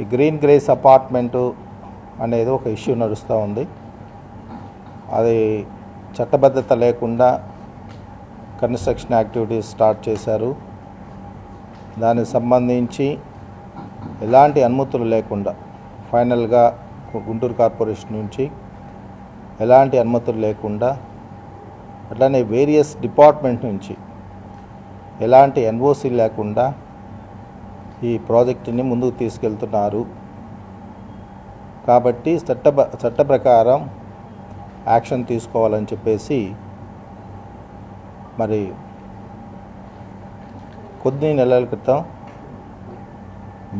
ఈ green grace apartment అనేది ఒక ఇష్యూ నడుస్తూ ఉంది. అది చట్టబద్ధత లేకుండా కన్స్ట్రక్షన్ యాక్టివిటీస్ స్టార్ట్ చేశారు. దానికి సంబంధించి ఎలాంటి అనుమతులు లేకుండా ఫైనల్గా గుంటూరు కార్పొరేషన్ నుంచి ఎలాంటి అనుమతులు లేకుండా అట్లానే వేరియస్ డిపార్ట్మెంట్ నుంచి ఎలాంటి ఎన్ఓసి లేకుండా ఈ ప్రాజెక్టుని ముందుకు తీసుకెళ్తున్నారు. కాబట్టి చట్ట చట్ట ప్రకారం యాక్షన్ తీసుకోవాలని చెప్పేసి మరి కొద్ది నెలల క్రితం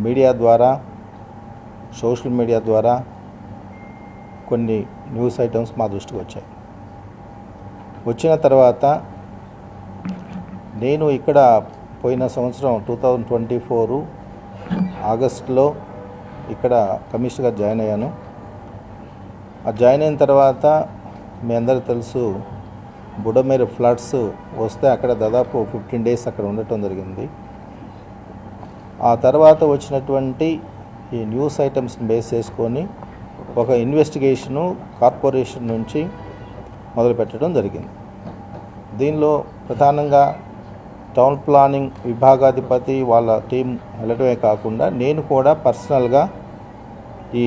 మీడియా ద్వారా సోషల్ మీడియా ద్వారా కొన్ని న్యూస్ ఐటమ్స్ మా దృష్టికి వచ్చాయి. వచ్చిన తర్వాత నేను ఇక్కడ పోయిన సంవత్సరం టూ థౌజండ్ ట్వంటీ ఫోరు ఆగస్ట్లో ఇక్కడ కమిషనర్గా జాయిన్ అయ్యాను. ఆ జాయిన్ అయిన తర్వాత మీ అందరూ తెలుసు బుడమేరు ఫ్లడ్స్ వస్తే అక్కడ దాదాపు ఫిఫ్టీన్ డేస్ అక్కడ ఉండటం జరిగింది. ఆ తర్వాత వచ్చినటువంటి ఈ న్యూస్ ఐటమ్స్ని బేస్ చేసుకొని ఒక ఇన్వెస్టిగేషను కార్పొరేషన్ నుంచి మొదలుపెట్టడం జరిగింది. దీనిలో ప్రధానంగా టౌన్ ప్లానింగ్ విభాగాధిపతి వాళ్ళ టీం వెళ్ళడమే కాకుండా నేను కూడా పర్సనల్గా ఈ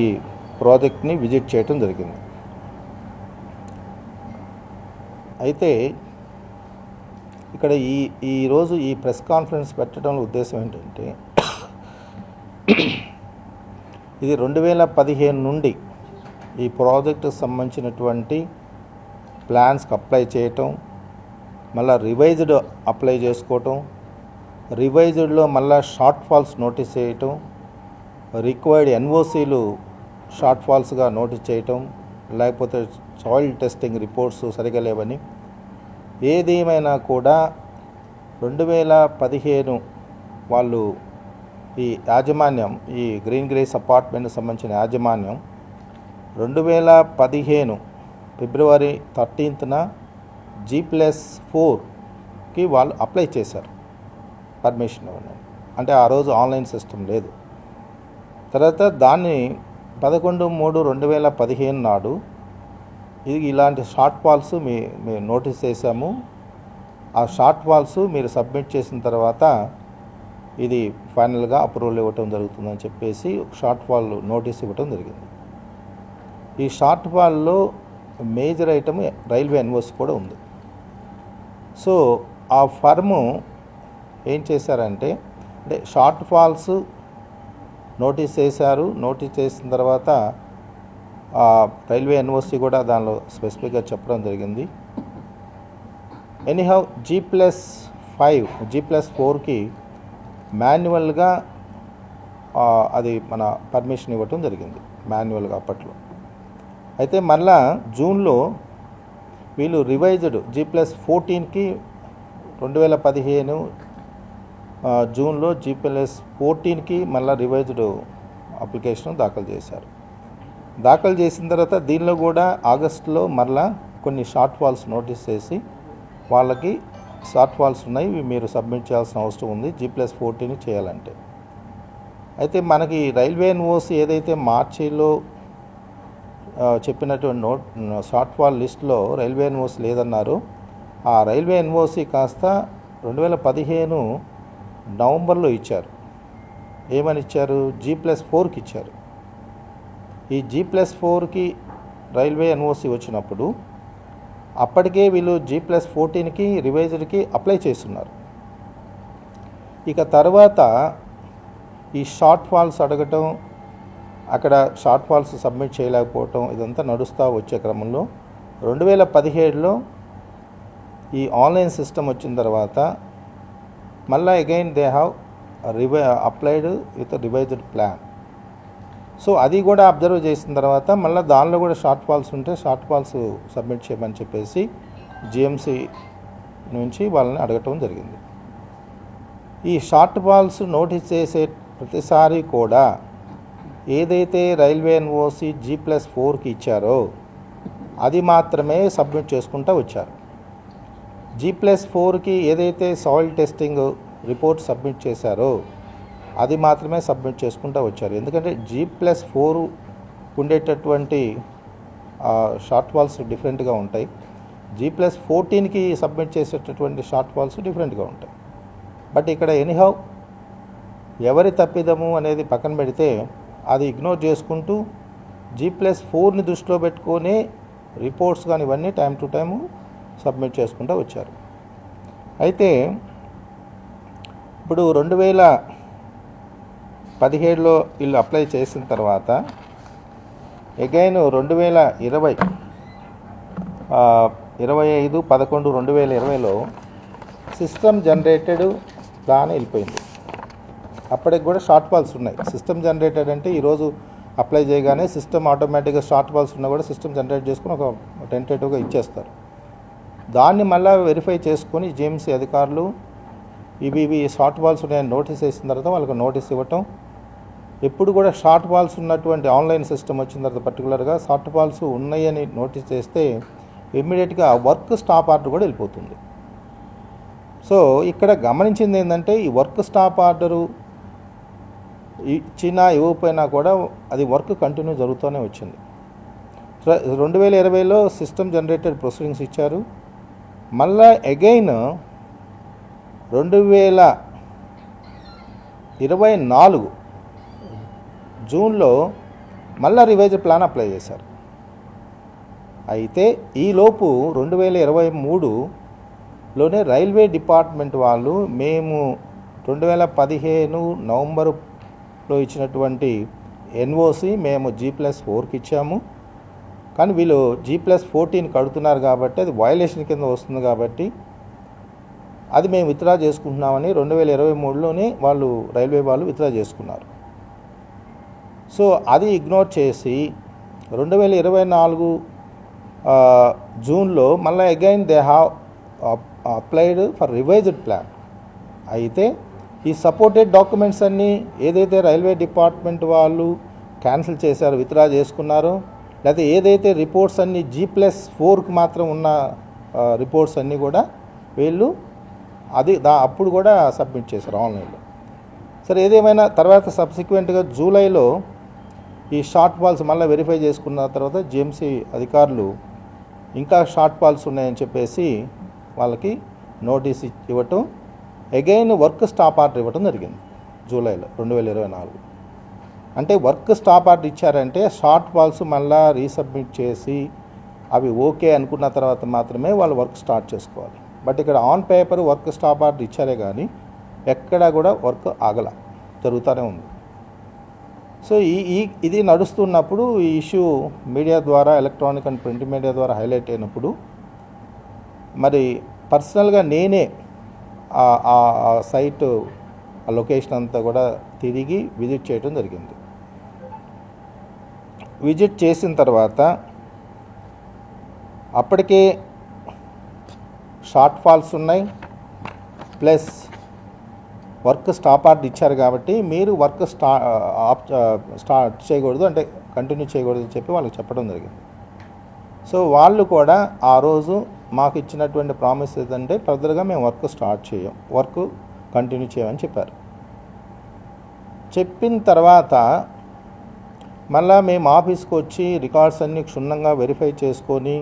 ప్రాజెక్ట్ని విజిట్ చేయటం జరిగింది. అయితే ఇక్కడ ఈ ఈరోజు ఈ ప్రెస్ కాన్ఫరెన్స్ పెట్టడం ఉద్దేశం ఏంటంటే ఇది రెండు వేల పదిహేను నుండి ఈ ప్రాజెక్టుకు సంబంధించినటువంటి ప్లాన్స్కి అప్లై చేయటం మళ్ళీ రివైజ్డ్ అప్లై చేసుకోవటం రివైజ్డ్లో మళ్ళీ షార్ట్ ఫాల్స్ నోటీస్ చేయటం రిక్వైర్డ్ ఎన్ఓసీలు షార్ట్ ఫాల్స్గా నోటీస్ చేయటం లేకపోతే సాయిల్ టెస్టింగ్ రిపోర్ట్స్ సరిగా లేవని. ఏదేమైనా కూడా రెండు వేల పదిహేను వాళ్ళు ఈ యాజమాన్యం ఈ గ్రీన్ గ్రేస్ అపార్ట్మెంట్ సంబంధించిన యాజమాన్యం రెండు వేల పదిహేను ఫిబ్రవరి థర్టీన్త్న జీ ప్లస్ ఫోర్కి వాళ్ళు అప్లై చేశారు. పర్మిషన్ అంటే ఆ రోజు ఆన్లైన్ సిస్టమ్ లేదు. తర్వాత దాన్ని పదకొండు మూడు రెండు వేల పదిహేను నాడు ఇది ఇలాంటి షార్ట్ ఫాల్స్ మీ మేము నోటీస్ చేశాము. ఆ షార్ట్ ఫాల్స్ మీరు సబ్మిట్ చేసిన తర్వాత ఇది ఫైనల్గా అప్రూవల్ ఇవ్వటం జరుగుతుందని చెప్పేసి షార్ట్ ఫాల్ నోటీస్ ఇవ్వటం జరిగింది. ఈ షార్ట్ ఫాల్లో మేజర్ ఐటమ్ రైల్వే ఎన్వోస్ కూడా ఉంది. సో ఆ ఫర్ము ఏం చేశారంటే అంటే షార్ట్ ఫాల్స్ నోటీస్ చేశారు. నోటీస్ చేసిన తర్వాత ఆ రైల్వే యూనివర్సిటీ కూడా దానిలో స్పెసిఫిక్గా చెప్పడం జరిగింది. Anyhow G plus five G plus ఫోర్కి మాన్యువల్గా అది మన పర్మిషన్ ఇవ్వటం జరిగింది మాన్యువల్గా అప్పట్లో. అయితే మళ్ళా జూన్లో వీళ్ళు రివైజ్డ్ జీ ప్లస్ ఫోర్టీన్కి రెండు వేల పదిహేను జూన్లో జీ ప్లస్ ఫోర్టీన్కి మళ్ళీ రివైజ్డ్ అప్లికేషన్ దాఖలు చేశారు. దాఖలు చేసిన తర్వాత దీనిలో కూడా ఆగస్టులో మరలా కొన్ని షార్ట్ ఫాల్స్ నోటీస్ చేసి వాళ్ళకి షార్ట్ ఫాల్స్ ఉన్నాయి ఇవి మీరు సబ్మిట్ చేయాల్సిన అవసరం ఉంది జీ ప్లస్ ఫోర్టీన్ చేయాలంటే. అయితే మనకి రైల్వే ఎన్ఓసి ఏదైతే మార్చిలో చెప్పినటువంటి నోట్ షార్ట్ ఫాల్ లిస్ట్లో రైల్వే ఎన్ఓసి లేదన్నారు. ఆ రైల్వే ఎన్ఓసి కాస్త రెండు వేల పదిహేను నవంబర్లో ఇచ్చారు. ఏమని ఇచ్చారు? జీ ప్లస్ ఫోర్కి ఇచ్చారు. ఈ జీ ప్లస్ ఫోర్కి రైల్వే ఎన్ఓసి వచ్చినప్పుడు అప్పటికే వీళ్ళు జీ ప్లస్ ఫోర్టీన్కి రివైజ్డ్కి అప్లై చేస్తున్నారు. ఇక తర్వాత ఈ షార్ట్ ఫాల్స్ అడగటం అక్కడ షార్ట్ ఫాల్స్ సబ్మిట్ చేయలేకపోవటం ఇదంతా నడుస్తూ వచ్చే క్రమంలో రెండు వేల పదిహేడులో ఈ ఆన్లైన్ సిస్టమ్ వచ్చిన తర్వాత మళ్ళీ again they have రివై applied with revised plan. So అది కూడా అబ్జర్వ్ చేసిన తర్వాత మళ్ళీ దానిలో కూడా షార్ట్ ఫాల్స్ ఉంటే షార్ట్ ఫాల్స్ సబ్మిట్ చేయమని చెప్పేసి జిఎంసి నుంచి వాళ్ళని అడగటం జరిగింది. ఈ షార్ట్ ఫాల్స్ నోటీస్ చేసే ప్రతిసారి కూడా ఏదైతే రైల్వే ఎన్ఓసి జీ ప్లస్ ఫోర్కి ఇచ్చారో అది మాత్రమే సబ్మిట్ చేసుకుంటూ వచ్చారు. జీ ప్లస్ ఫోర్కి ఏదైతే సాయిల్ టెస్టింగ్ రిపోర్ట్ సబ్మిట్ చేశారో అది మాత్రమే సబ్మిట్ చేసుకుంటూ వచ్చారు. ఎందుకంటే జీ ప్లస్ ఫోర్ ఉండేటటువంటి షార్ట్ వాల్స్ డిఫరెంట్గా ఉంటాయి. జీ ప్లస్ ఫోర్టీన్కి సబ్మిట్ చేసేటటువంటి షార్ట్ వాల్స్ డిఫరెంట్గా ఉంటాయి. బట్ ఇక్కడ ఎనీహౌ ఎవరి తప్పిదము అనేది పక్కన పెడితే అది ఇగ్నోర్ చేసుకుంటూ జీ ప్లస్ ఫోర్ని దృష్టిలో పెట్టుకొని రిపోర్ట్స్ కానీ ఇవన్నీ టైం టు టైము సబ్మిట్ చేసుకుంటూ వచ్చారు. అయితే ఇప్పుడు రెండు వేల పదిహేడులో వీళ్ళు అప్లై చేసిన తర్వాత ఎగైన్ రెండు వేల ఇరవై ఇరవై ఐదు పదకొండు రెండు వేల ఇరవైలో సిస్టమ్ జనరేటెడ్ ప్లాన్ వెళ్ళిపోయింది. అప్పటికి కూడా షార్ట్ ఫాల్స్ ఉన్నాయి. సిస్టమ్ జనరేటెడ్ అంటే ఈరోజు అప్లై చేయగానే సిస్టమ్ ఆటోమేటిక్గా షార్ట్ ఫాల్స్ ఉన్నా కూడా సిస్టమ్ జనరేట్ చేసుకుని ఒక టెంటేటివ్గా ఇచ్చేస్తారు. దాన్ని మళ్ళీ వెరిఫై చేసుకొని జేఎంసీ అధికారులు ఇవి ఇవి షార్ట్ వాల్స్ ఉన్నాయని నోటీస్ వేసిన తర్వాత వాళ్ళకి నోటీస్ ఇవ్వటం. ఎప్పుడు కూడా షార్ట్ వాల్స్ ఉన్నటువంటి ఆన్లైన్ సిస్టమ్ వచ్చిన తర్వాత పర్టికులర్గా షార్ట్ వాల్స్ ఉన్నాయని నోటీస్ చేస్తే ఇమ్మీడియట్గా వర్క్ స్టాప్ ఆర్డర్ కూడా వెళ్ళిపోతుంది. సో ఇక్కడ గమనించింది ఏంటంటే ఈ వర్క్ స్టాప్ ఆర్డరు ఇచ్చినా ఇవ్వకపోయినా కూడా అది వర్క్ కంటిన్యూ జరుగుతూనే వచ్చింది. రెండు వేల ఇరవైలో సిస్టమ్ జనరేటెడ్ ప్రొసీడింగ్స్ ఇచ్చారు. మళ్ళా అగైన్ రెండు వేల ఇరవై నాలుగు జూన్లో మళ్ళా రివైజ్ ప్లాన్ అప్లై చేశారు. అయితే ఈలోపు రెండు వేల ఇరవై మూడులోనే రైల్వే డిపార్ట్మెంట్ వాళ్ళు మేము రెండు వేల పదిహేను లో ఇచ్చినటువంటి ఎన్ఓసి మేము జీ ప్లస్ ఫోర్కి ఇచ్చాము. కానీ వీళ్ళు జీ ప్లస్ ఫోర్టీన్ కడుతున్నారు కాబట్టి అది వయలేషన్ కింద వస్తుంది కాబట్టి అది మేము విత్డ్రా చేసుకుంటున్నామని రెండు వేల ఇరవై మూడులోనే వాళ్ళు రైల్వే వాళ్ళు విత్డ్రా చేసుకున్నారు. సో అది ఇగ్నోర్ చేసి రెండు వేల ఇరవై నాలుగు జూన్లో మళ్ళీ again they have applied for revised plan అయితే ఈ సపోర్టెడ్ డాక్యుమెంట్స్ అన్నీ ఏదైతే రైల్వే డిపార్ట్మెంట్ వాళ్ళు క్యాన్సిల్ చేశారో విత్డ్రా చేసుకున్నారో లేకపోతే ఏదైతే రిపోర్ట్స్ అన్నీ జీ ప్లస్ ఫోర్కి మాత్రం ఉన్న రిపోర్ట్స్ అన్నీ కూడా వీళ్ళు అది దా అప్పుడు కూడా సబ్మిట్ చేశారు ఆన్లైన్లో. సరే ఏదేమైనా తర్వాత సబ్సిక్వెంట్గా జూలైలో ఈ షార్ట్ ఫాల్స్ మళ్ళీ వెరిఫై చేసుకున్న తర్వాత జిఎంసీ అధికారులు ఇంకా షార్ట్ ఫాల్స్ ఉన్నాయని చెప్పేసి వాళ్ళకి నోటీస్ ఇవ్వటం అగైన్ వర్క్ స్టాప్ ఆర్డర్ ఇవ్వడం జరిగింది జూలైలో రెండు వేల ఇరవై నాలుగు. అంటే వర్క్ స్టాప్ ఆర్డర్ ఇచ్చారంటే షార్ట్ ఫాల్స్ మళ్ళా రీసబ్మిట్ చేసి అవి ఓకే అనుకున్న తర్వాత మాత్రమే వాళ్ళు వర్క్ స్టార్ట్ చేసుకోవాలి. బట్ ఇక్కడ on paper work stop order ఇచ్చారే కానీ ఎక్కడా కూడా వర్క్ ఆగల జరుగుతూనే ఉంది. సో ఈ ఈ ఇది నడుస్తున్నప్పుడు ఈ ఇష్యూ మీడియా ద్వారా ఎలక్ట్రానిక్ అండ్ ప్రింట్ మీడియా ద్వారా హైలైట్ అయినప్పుడు మరి పర్సనల్గా నేనే ఆ- ఆ సైట్ ఆ లొకేషన్ అంతా కూడా తిరిగి విజిట్ చేయడం జరిగింది. విజిట్ చేసిన తర్వాత అప్పటికే షార్ట్ ఫాల్స్ ఉన్నాయి. ప్లస్ వర్క్ స్టాప్ ఆర్డర్ ఇచ్చారు కాబట్టి మీరు వర్క్ స్టా ఆప్ స్టార్ట్ చేయకూడదు అంటే కంటిన్యూ చేయకూడదు అని చెప్పి వాళ్ళకి చెప్పడం జరిగింది. సో వాళ్ళు కూడా ఆ రోజు మాకు ఇచ్చినటువంటి ప్రామిస్ ఏంటంటే ఫర్దర్గా మేము వర్క్ స్టార్ట్ చేయం. వర్క్ కంటిన్యూ చేయమని చెప్పారు. చెప్పిన తర్వాత మళ్ళా మేము ఆఫీస్కి వచ్చి రికార్డ్స్ అన్నీ క్షుణ్ణంగా వెరిఫై చేసుకొని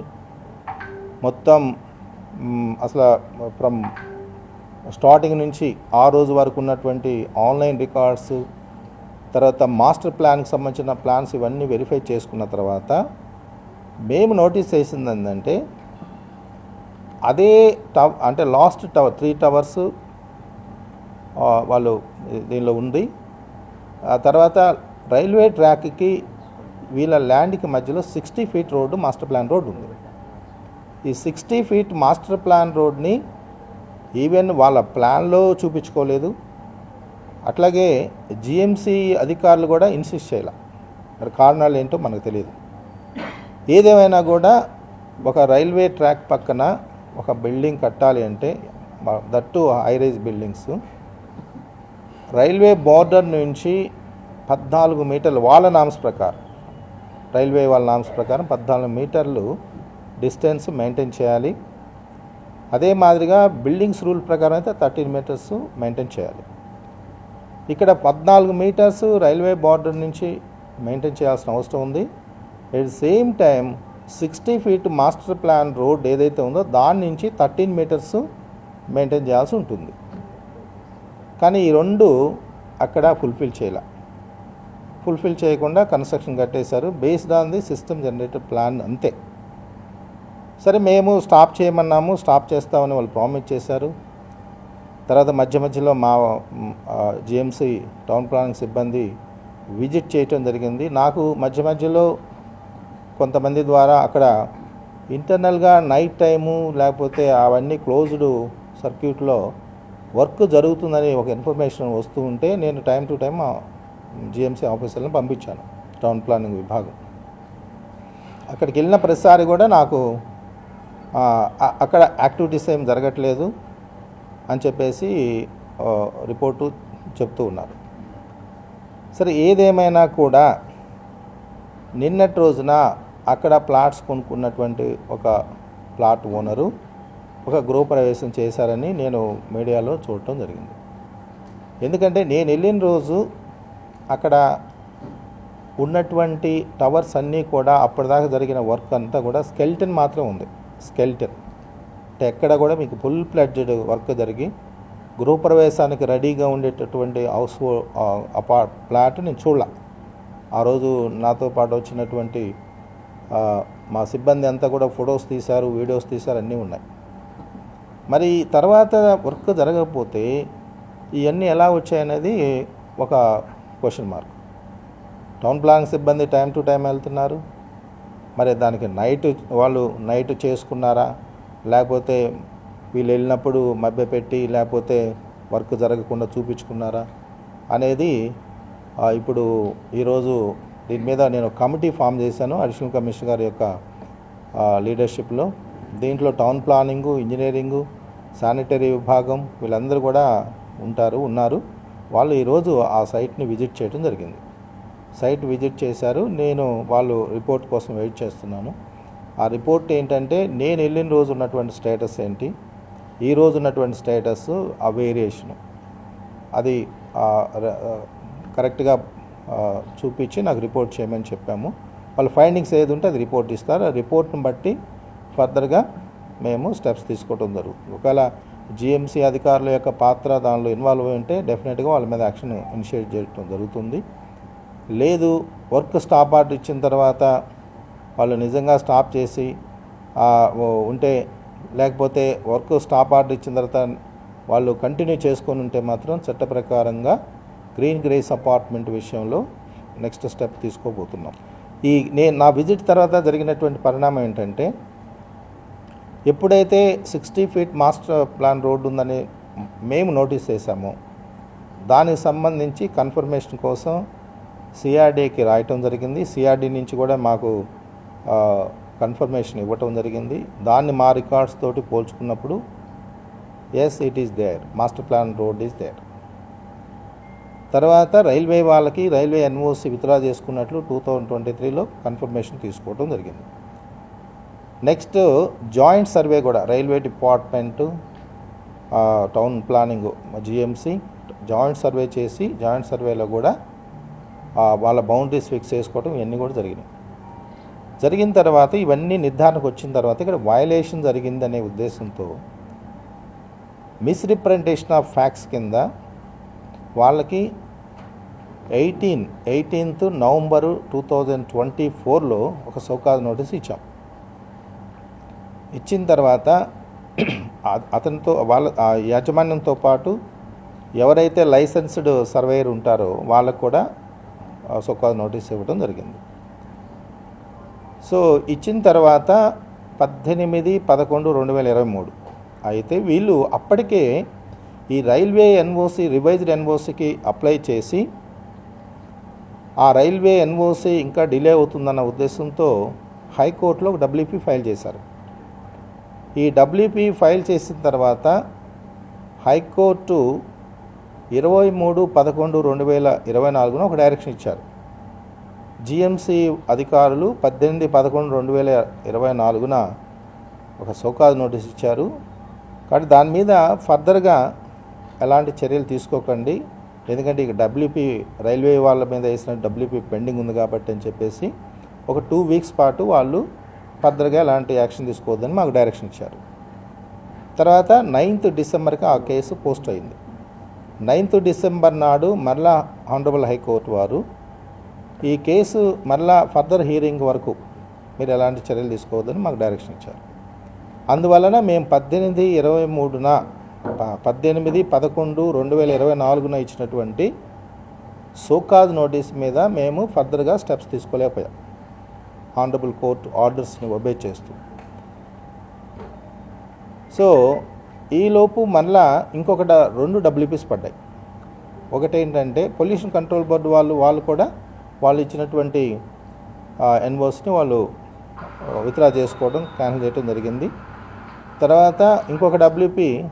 మొత్తం అసలు ఫ్రమ్ స్టార్టింగ్ నుంచి ఆ రోజు వరకు ఉన్నటువంటి ఆన్లైన్ రికార్డ్స్ తర్వాత మాస్టర్ ప్లాన్కి సంబంధించిన ప్లాన్స్ ఇవన్నీ వెరిఫై చేసుకున్న తర్వాత మేము నోటీస్ చేసింది ఏంటంటే అదే టవ్ అంటే లాస్ట్ టవర్ త్రీ టవర్స్ వాళ్ళు దీనిలో ఉంది. ఆ తర్వాత రైల్వే ట్రాక్కి వీళ్ళ ల్యాండ్కి మధ్యలో sixty feet road master plan road ఉంది. ఈ సిక్స్టీ ఫీట్ మాస్టర్ ప్లాన్ రోడ్ని ఈవెన్ వాళ్ళ ప్లాన్లో చూపించుకోలేదు. అట్లాగే జిఎంసి అధికారులు కూడా ఇన్సిస్ట్ చేయాలి. మరి కారణాలు ఏంటో మనకు తెలియదు. ఏదేమైనా కూడా ఒక రైల్వే ట్రాక్ పక్కన ఒక బిల్డింగ్ కట్టాలి అంటే మ- that high rise buildings railway border నుంచి పద్నాలుగు మీటర్లు వాళ్ళ నామ్స్ ప్రకారం రైల్వే వాళ్ళ నామ్స్ ప్రకారం పద్నాలుగు మీటర్లు డిస్టెన్స్ మెయింటైన్ చేయాలి. అదే మాదిరిగా బిల్డింగ్స్ రూల్ ప్రకారం అయితే థర్టీన్ మీటర్స్ మెయింటైన్ చేయాలి. ఇక్కడ పద్నాలుగు మీటర్స్ రైల్వే బార్డర్ నుంచి మెయింటైన్ చేయాల్సిన అవసరం ఉంది. At same time sixty feet master plan road ఏదైతే ఉందో దాని నుంచి థర్టీన్ మీటర్స్ మెయింటైన్ చేయాల్సి ఉంటుంది. కానీ ఈ రెండు అక్కడ ఫుల్ఫిల్ చేయాల. ఫుల్ఫిల్ చేయకుండా కన్స్ట్రక్షన్ కట్టేశారు. Based on the system generator plan అంతే. సరే మేము స్టాప్ చేయమన్నాము స్టాప్ చేస్తామని వాళ్ళు ప్రామిస్ చేశారు. తర్వాత మధ్య మధ్యలో మా జిఎంసి టౌన్ ప్లానింగ్ సిబ్బంది విజిట్ చేయటం జరిగింది. నాకు మధ్య మధ్యలో కొంతమంది ద్వారా అక్కడ ఇంటర్నల్గా నైట్ టైము లేకపోతే అవన్నీ క్లోజ్డ్ సర్క్యూట్లో వర్క్ జరుగుతుందని ఒక ఇన్ఫర్మేషన్ వస్తూ ఉంటే నేను టైం టు టైం జిఎంసీ ఆఫీసర్లను పంపించాను టౌన్ ప్లానింగ్ విభాగం. అక్కడికి వెళ్ళిన ప్రతిసారి కూడా నాకు అక్కడ యాక్టివిటీస్ ఏం జరగట్లేదు అని చెప్పేసి రిపోర్టు చెప్తూ ఉన్నారు. సరే ఏదేమైనా కూడా నిన్నటి రోజున అక్కడ ప్లాట్స్ కొనుక్కున్నటువంటి ఒక ప్లాట్ ఓనరు ఒక గృహప్రవేశం చేశారని నేను మీడియాలో చూడటం జరిగింది. ఎందుకంటే నేను వెళ్ళిన రోజు అక్కడ ఉన్నటువంటి టవర్స్ అన్నీ కూడా అప్పటిదాకా జరిగిన వర్క్ అంతా కూడా స్కెల్టన్ మాత్రం ఉంది. స్కెల్టన్. అంటే ఎక్కడ కూడా మీకు ఫుల్ ప్లెడ్జెడ్ వర్క్ జరిగి గృహప్రవేశానికి రెడీగా ఉండేటటువంటి హౌస్ అపార్ట్ ఫ్లాట్ నేను చూడాల. ఆ రోజు నాతో పాటు వచ్చినటువంటి మా సిబ్బంది అంతా కూడా ఫొటోస్ తీశారు వీడియోస్ తీశారు అన్నీ ఉన్నాయి. మరి తర్వాత వర్క్ జరగకపోతే ఇవన్నీ ఎలా వచ్చాయనేది ఒక క్వశ్చన్ మార్క్ టౌన్ ప్లానింగ్ సిబ్బంది టైం టు టైం వెళ్తున్నారు. మరి దానికి నైట్ వాళ్ళు నైట్ చేసుకున్నారా? లేకపోతే వీళ్ళు వెళ్ళినప్పుడు మభ్యపెట్టి లేకపోతే వర్క్ జరగకుండా చూపించుకున్నారా? అనేది ఇప్పుడు ఈరోజు దీని మీద నేను కమిటీ ఫామ్ చేశాను అడిషనల్ కమిషనర్ గారి యొక్క లీడర్షిప్లో. దీంట్లో టౌన్ ప్లానింగు ఇంజనీరింగు శానిటరీ విభాగం వీళ్ళందరూ కూడా ఉంటారు ఉన్నారు. వాళ్ళు ఈరోజు ఆ సైట్ని విజిట్ చేయడం జరిగింది. సైట్ విజిట్ చేశారు. నేను వాళ్ళు రిపోర్ట్ కోసం వెయిట్ చేస్తున్నాను. ఆ రిపోర్ట్ ఏంటంటే నేను వెళ్ళిన రోజు ఉన్నటువంటి స్టేటస్ ఏంటి? ఈ రోజు ఉన్నటువంటి స్టేటస్ ఆ వేరియేషను. అది కరెక్ట్గా చూపించి నాకు రిపోర్ట్ చేయమని చెప్పాము. వాళ్ళ ఫైండింగ్స్ ఏది ఉంటే అది రిపోర్ట్ ఇస్తారు. ఆ రిపోర్ట్ని బట్టి ఫర్దర్గా మేము స్టెప్స్ తీసుకోవడం జరుగుతుంది. ఒకవేళ జిఎంసీ అధికారుల యొక్క పాత్ర దానిలో ఇన్వాల్వ్ అయి ఉంటే డెఫినెట్గా వాళ్ళ మీద యాక్షన్ ఇనిషియేట్ చేయడం జరుగుతుంది. లేదు వర్క్ స్టాప్ ఆర్డర్ ఇచ్చిన తర్వాత వాళ్ళు నిజంగా స్టాప్ చేసి ఉంటే లేకపోతే వర్క్ స్టాప్ ఆర్డర్ ఇచ్చిన తర్వాత వాళ్ళు కంటిన్యూ చేసుకొని ఉంటే మాత్రం చట్ట ప్రకారంగా గ్రీన్ గ్రేస్ అపార్ట్మెంట్ విషయంలో నెక్స్ట్ స్టెప్ తీసుకోబోతున్నాం. ఈ నేను నా విజిట్ తర్వాత జరిగినటువంటి పరిణామం ఏంటంటే ఎప్పుడైతే sixty feet master plan road ఉందని మేము నోటీస్ చేశామో దానికి సంబంధించి కన్ఫర్మేషన్ కోసం సిఆర్డీకి రాయటం జరిగింది. సిఆర్డీ నుంచి కూడా మాకు కన్ఫర్మేషన్ ఇవ్వటం జరిగింది. దాన్ని మా రికార్డ్స్ తోటి పోల్చుకున్నప్పుడు yes it is there master plan road is there తర్వాత రైల్వే వాళ్ళకి రైల్వే ఎన్ఓసి విత్డ్రా చేసుకున్నట్లు టూ థౌజండ్ ట్వంటీ త్రీలో కన్ఫర్మేషన్ తీసుకోవడం జరిగింది. నెక్స్ట్ జాయింట్ సర్వే కూడా railway department town planning GMC joint survey చేసి జాయింట్ సర్వేలో కూడా వాళ్ళ బౌండరీస్ ఫిక్స్ చేసుకోవడం ఇవన్నీ కూడా జరిగినాయి. జరిగిన తర్వాత ఇవన్నీ నిర్ధారణకు వచ్చిన తర్వాత ఇక్కడ వయలేషన్ జరిగిందనే ఉద్దేశంతో మిస్రిప్రజెంటేషన్ ఆఫ్ ఫ్యాక్ట్స్ కింద వాళ్ళకి eighteen eighteenth November two thousand twenty ఫోర్లో ఒక సౌకాజ్ నోటీస్ ఇచ్చాం. ఇచ్చిన తర్వాత అతనితో వాళ్ళ యాజమాన్యంతో పాటు ఎవరైతే లైసెన్స్డ్ సర్వేయర్ ఉంటారో వాళ్ళకు కూడా సొకాజ్ నోటీస్ ఇవ్వడం జరిగింది. సో ఇచ్చిన తర్వాత పద్దెనిమిది పదకొండు రెండు వేల ఇరవై మూడు. అయితే వీళ్ళు అప్పటికే ఈ రైల్వే ఎన్ఓసి రివైజ్డ్ ఎన్ఓసికి అప్లై చేసి ఆ రైల్వే ఎన్ఓసి ఇంకా డిలే అవుతుందన్న ఉద్దేశంతో హైకోర్టులో ఒక డబ్ల్యూపీ ఫైల్ చేశారు. ఈ డబ్ల్యూపీ ఫైల్ చేసిన తర్వాత హైకోర్టు ఇరవై మూడు పదకొండు రెండు వేల ఇరవై నాలుగున ఒక డైరెక్షన్ ఇచ్చారు. జిఎంసి అధికారులు పద్దెనిమిది పదకొండు రెండు వేల ఇరవై నాలుగున ఒక సోకాజ్ నోటీస్ ఇచ్చారు. కాబట్టి దాని మీద ఫర్దర్గా ఎలాంటి చర్యలు తీసుకోకండి. ఎందుకంటే ఇక డబ్ల్యూపీ రైల్వే వాళ్ళ మీద వేసిన డబ్ల్యూపీ పెండింగ్ ఉంది కాబట్టి అని చెప్పేసి ఒక టూ వీక్స్ పాటు వాళ్ళు భద్రగా ఎలాంటి యాక్షన్ తీసుకోవద్దని మాకు డైరెక్షన్ ఇచ్చారు. తర్వాత నైన్త్ డిసెంబర్కి ఆ కేసు పోస్ట్ అయింది. నైన్త్ డిసెంబర్ నాడు మరలా ఆనరబుల్ హైకోర్టు వారు ఈ కేసు మరలా ఫర్దర్ హీరింగ్ వరకు మీరు ఎలాంటి చర్యలు తీసుకోవద్దని మాకు డైరెక్షన్ ఇచ్చారు. అందువలన మేము పద్దెనిమిది ఇరవై మూడున పద్దెనిమిది పదకొండు రెండు వేల ఇరవై నాలుగున ఇచ్చినటువంటి సోకాజ్ నోటీస్ మీద మేము ఫర్దర్గా స్టెప్స్ తీసుకోలేకపోయాం. ఆనరబుల్ కోర్టు ఆర్డర్స్ని ఒబే చేస్తూ. సో ఈలోపు మళ్ళా ఇంకొక డ- రెండు డబ్ల్యూపీస్ పడ్డాయి. ఒకటేంటంటే పొల్యూషన్ కంట్రోల్ బోర్డు వాళ్ళు వాళ్ళు కూడా వాళ్ళు ఇచ్చినటువంటి ఎన్వోస్ని వాళ్ళు విత్డ్రా చేసుకోవడం క్యాన్సిల్ చేయడం జరిగింది. తర్వాత ఇంకొక డబ్ల్యూపీ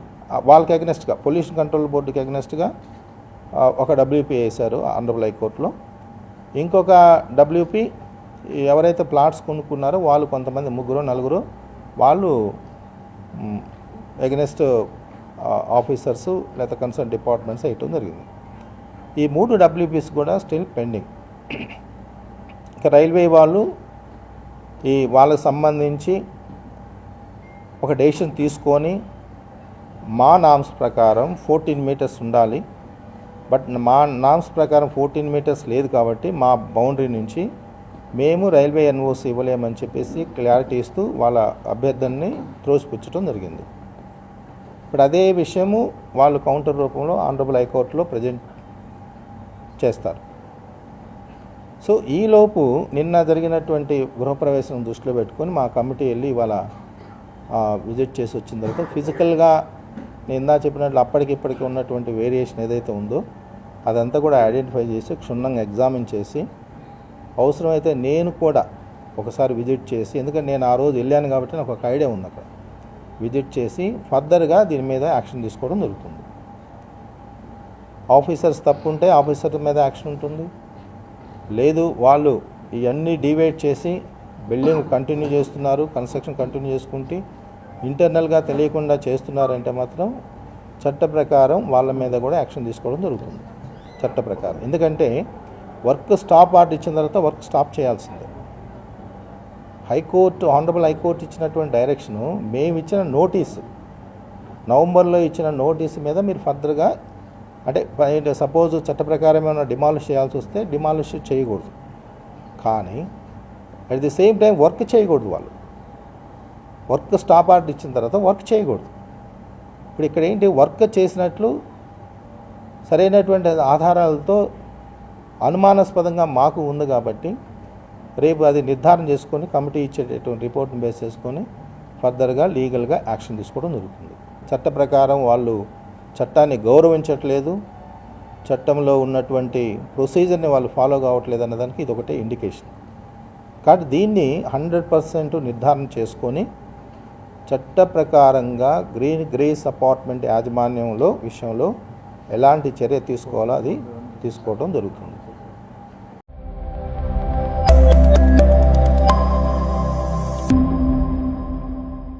వాళ్ళకి అగ్నెస్ట్గా పొల్యూషన్ కంట్రోల్ బోర్డుకి అగ్నెస్ట్గా ఒక డబ్ల్యూపీ వేశారు ఆంధ్రప్రదేశ్ హైకోర్టులో. ఇంకొక డబ్ల్యూపీ ఎవరైతే ప్లాట్స్ కొనుక్కున్నారో వాళ్ళు కొంతమంది ముగ్గురు నలుగురు వాళ్ళు ఎగనెస్ట్ ఆఫీసర్స్ లేదా కన్సర్న్ డిపార్ట్మెంట్స్ వేయటం జరిగింది. ఈ మూడు డబ్ల్యూపీస్ కూడా స్టిల్ పెండింగ్. ఇక రైల్వే వాళ్ళు ఈ వాళ్ళకి సంబంధించి ఒక డెసిషన్ తీసుకొని మా నామ్స్ ప్రకారం ఫోర్టీన్ మీటర్స్ ఉండాలి. బట్ మా నామ్స్ ప్రకారం ఫోర్టీన్ మీటర్స్ లేదు కాబట్టి మా బౌండరీ నుంచి మేము రైల్వే ఎన్ఓసి ఇవ్వలేమని చెప్పేసి క్లారిటీ ఇస్తూ వాళ్ళ అభ్యర్థనని త్రోసిపుచ్చడం జరిగింది. ఇప్పుడు అదే విషయము వాళ్ళు కౌంటర్ రూపంలో ఆనరబుల్ హైకోర్టులో ప్రజెంట్ చేస్తారు. సో ఈలోపు నిన్న జరిగినటువంటి గృహప్రవేశం దృష్టిలో పెట్టుకొని మా కమిటీ వెళ్ళి ఇవాళ విజిట్ చేసి వచ్చిన తర్వాత ఫిజికల్గా నేను ఇందా చెప్పినట్లు అప్పటికిప్పటికి ఉన్నటువంటి వేరియేషన్ ఏదైతే ఉందో అదంతా కూడా ఐడెంటిఫై చేసి క్షుణ్ణంగా ఎగ్జామిన్ చేసి అవసరమైతే నేను కూడా ఒకసారి విజిట్ చేసి ఎందుకంటే నేను ఆ రోజు వెళ్ళాను కాబట్టి నాకు ఒక ఐడియా ఉంది అక్కడ. విజిట్ చేసి ఫర్దర్గా దీని మీద యాక్షన్ తీసుకోవడం జరుగుతుంది. ఆఫీసర్స్ తప్పు ఉంటే ఆఫీసర్ మీద యాక్షన్ ఉంటుంది. లేదు వాళ్ళు ఇవన్నీ డివైడ్ చేసి బిల్డింగ్ కంటిన్యూ చేస్తున్నారు కన్స్ట్రక్షన్ కంటిన్యూ చేసుకుంటే ఇంటర్నల్గా తెలియకుండా చేస్తున్నారంటే మాత్రం చట్ట ప్రకారం వాళ్ళ మీద కూడా యాక్షన్ తీసుకోవడం జరుగుతుంది. చట్ట ప్రకారం. ఎందుకంటే వర్క్ స్టాప్ ఆర్డర్ ఇచ్చిన తర్వాత వర్క్ స్టాప్ చేయాల్సిందే. High court honourable high court ఇచ్చినటువంటి డైరెక్షను మేము ఇచ్చిన నోటీసు నవంబర్లో ఇచ్చిన నోటీసు మీద మీరు ఫర్దర్గా అంటే సపోజ్ చట్ట ప్రకారం ఏమైనా డిమాలిష్ చేయాల్సి వస్తే డిమాలిష్ చేయకూడదు. కానీ at the same time work చేయకూడదు వాళ్ళు. వర్క్ స్టాప్ ఆర్డర్ ఇచ్చిన తర్వాత వర్క్ చేయకూడదు. ఇప్పుడు ఇక్కడ ఏంటి? వర్క్ చేసినట్లు సరైనటువంటి ఆధారాలతో అనుమానాస్పదంగా మాకు ఉంది కాబట్టి రేపు అది నిర్ధారణ చేసుకొని కమిటీ ఇచ్చేటటువంటి రిపోర్ట్ని బేస్ చేసుకొని ఫర్దర్గా లీగల్గా యాక్షన్ తీసుకోవడం జరుగుతుంది. చట్ట ప్రకారం వాళ్ళు చట్టాన్ని గౌరవించట్లేదు. చట్టంలో ఉన్నటువంటి ప్రొసీజర్ని వాళ్ళు ఫాలో కావట్లేదు అన్నదానికి ఇది ఒకటే ఇండికేషన్. కాబట్టి దీన్ని హండ్రెడ్ పర్సెంట్ నిర్ధారణ చేసుకొని చట్ట ప్రకారంగా గ్రీన్ గ్రేస్ అపార్ట్మెంట్ యాజమాన్యంలో విషయంలో ఎలాంటి చర్య తీసుకోవాలో అది తీసుకోవడం జరుగుతుంది.